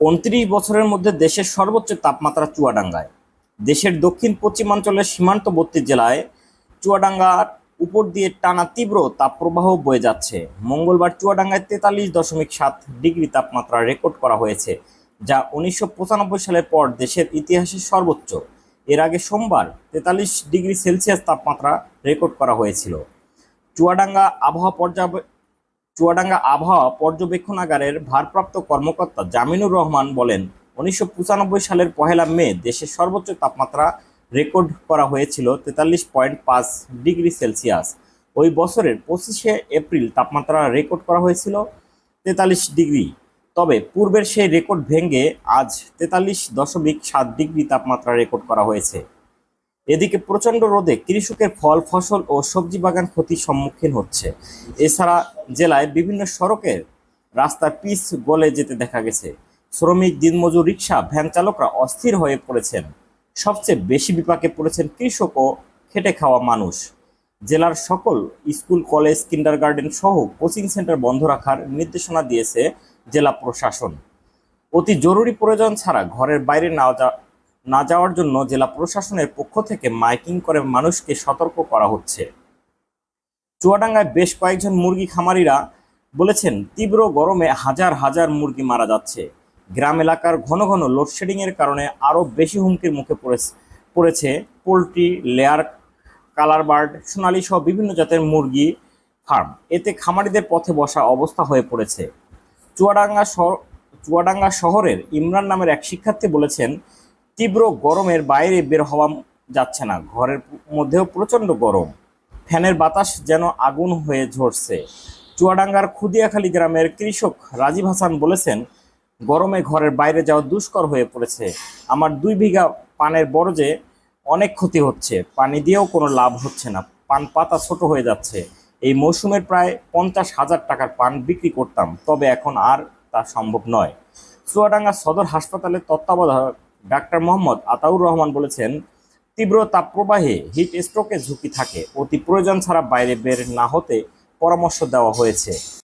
উনত্রিশ বছরের মধ্যে দেশের সর্বোচ্চ তাপমাত্রা চুয়াডাঙ্গায়। দেশের দক্ষিণ পশ্চিমাঞ্চলের সীমান্তবর্তী জেলায় চুয়াডাঙ্গার উপর দিয়ে টানা তীব্র তাপপ্রবাহ বয়ে যাচ্ছে। মঙ্গলবার চুয়াডাঙ্গায় তেতাল্লিশ দশমিক সাত ডিগ্রি তাপমাত্রা রেকর্ড করা হয়েছে, যা উনিশশো পঁচানব্বই সালের পর দেশের ইতিহাসে সর্বোচ্চ। এর আগে সোমবার তেতাল্লিশ ডিগ্রি সেলসিয়াস তাপমাত্রা রেকর্ড করা হয়েছিল। চুয়াডাঙ্গা আবহাওয়া পর্যাবে চুয়াডাঙ্গা আবহাওয়া পর্যবেক্ষণাগারের ভারপ্রাপ্ত কর্মকর্তা জামিনুর রহমান বলেন, উনিশশো পঁচানব্বই সালের পহেলা মে দেশের সর্বোচ্চ তাপমাত্রা রেকর্ড করা হয়েছিল তেতাল্লিশ পয়েন্ট পাঁচ ডিগ্রি সেলসিয়াস। ওই বছরের পঁচিশে এপ্রিল তাপমাত্রা রেকর্ড করা হয়েছিল তেতাল্লিশ ডিগ্রি। তবে পূর্বের সেই রেকর্ড ভেঙে আজ তেতাল্লিশ দশমিক সাত ডিগ্রি তাপমাত্রা রেকর্ড করা হয়েছে। এদিকে প্রচণ্ড রোদে কৃষকের ফল, ফসল ও সবজি বাগান ক্ষতির সম্মুখীন হচ্ছে। এছাড়া জেলায় বিভিন্ন সড়কের রাস্তার পিচ গলে যেতে দেখা গেছে। শ্রমিক, দিনমজুর রিক্সা ভ্যান চালকরা অস্থির হয়ে পড়েছেন। সবচেয়ে বেশি বিপাকে পড়েছেন কৃষক ও খেটে খাওয়া মানুষ। জেলার সকল স্কুল, কলেজ কিন্ডারগার্ডেন সহ কোচিং সেন্টার বন্ধ রাখার নির্দেশনা দিয়েছে জেলা প্রশাসন। অতি জরুরি প্রয়োজন ছাড়া ঘরের বাইরে না না যাওয়ার জন্য জেলা প্রশাসনের পক্ষ থেকে মাইকিং করে মানুষকে সতর্ক করা হচ্ছে। চুয়াডাঙ্গায় বেশ কয়েকজন মুরগি খামারিরা বলেছেন, তীব্র গরমে হাজার হাজার মুরগি মারা যাচ্ছে। গ্রাম এলাকার ঘন ঘন লোডশেডিং এর কারণে আরও বেশি হুমকির মুখে পড়েছে পড়েছে পোলট্রি, লেয়ার, কালার বার্ড, সোনালি সহ বিভিন্ন জাতের মুরগি ফার্ম। এতে খামারিদের পথে বসা অবস্থা হয়ে পড়েছে। চুয়াডাঙ্গা চুয়াডাঙ্গা শহরের ইমরান নামের এক শিক্ষার্থী বলেছেন তীব্র গরমের বাইরে বের হওয়া যাচ্ছে না। ঘরের মধ্যেও প্রচণ্ড গরম। ফ্যানের বাতাস যেন আগুন হয়ে ঝরছে। চুয়াডাঙ্গার খুদিয়াখালী গ্রামের কৃষক রাজীব হাসান বলেছেন, গরমে ঘরের বাইরে যাওয়া দুষ্কর হয়ে পড়েছে। আমার দুই বিঘা পানের বরজে অনেক ক্ষতি হচ্ছে। পানি দিয়েও কোনো লাভ হচ্ছে না। পান পাতা ছোট হয়ে যাচ্ছে। এই মৌসুমের প্রায় পঞ্চাশ হাজার টাকার পান বিক্রি করতাম। তবে এখন আর তা সম্ভব নয়। চুয়াডাঙ্গা সদর হাসপাতালের তত্ত্বাবধায়ক ডাক্তার মোহাম্মদ আতাউর রহমান বলেছেন, তীব্র তাপপ্রবাহে হিট স্ট্রোকের ঝুঁকি থাকে। অতি প্রয়োজন ছাড়া বাইরে বের না হতে পরামর্শ দেওয়া হয়েছে।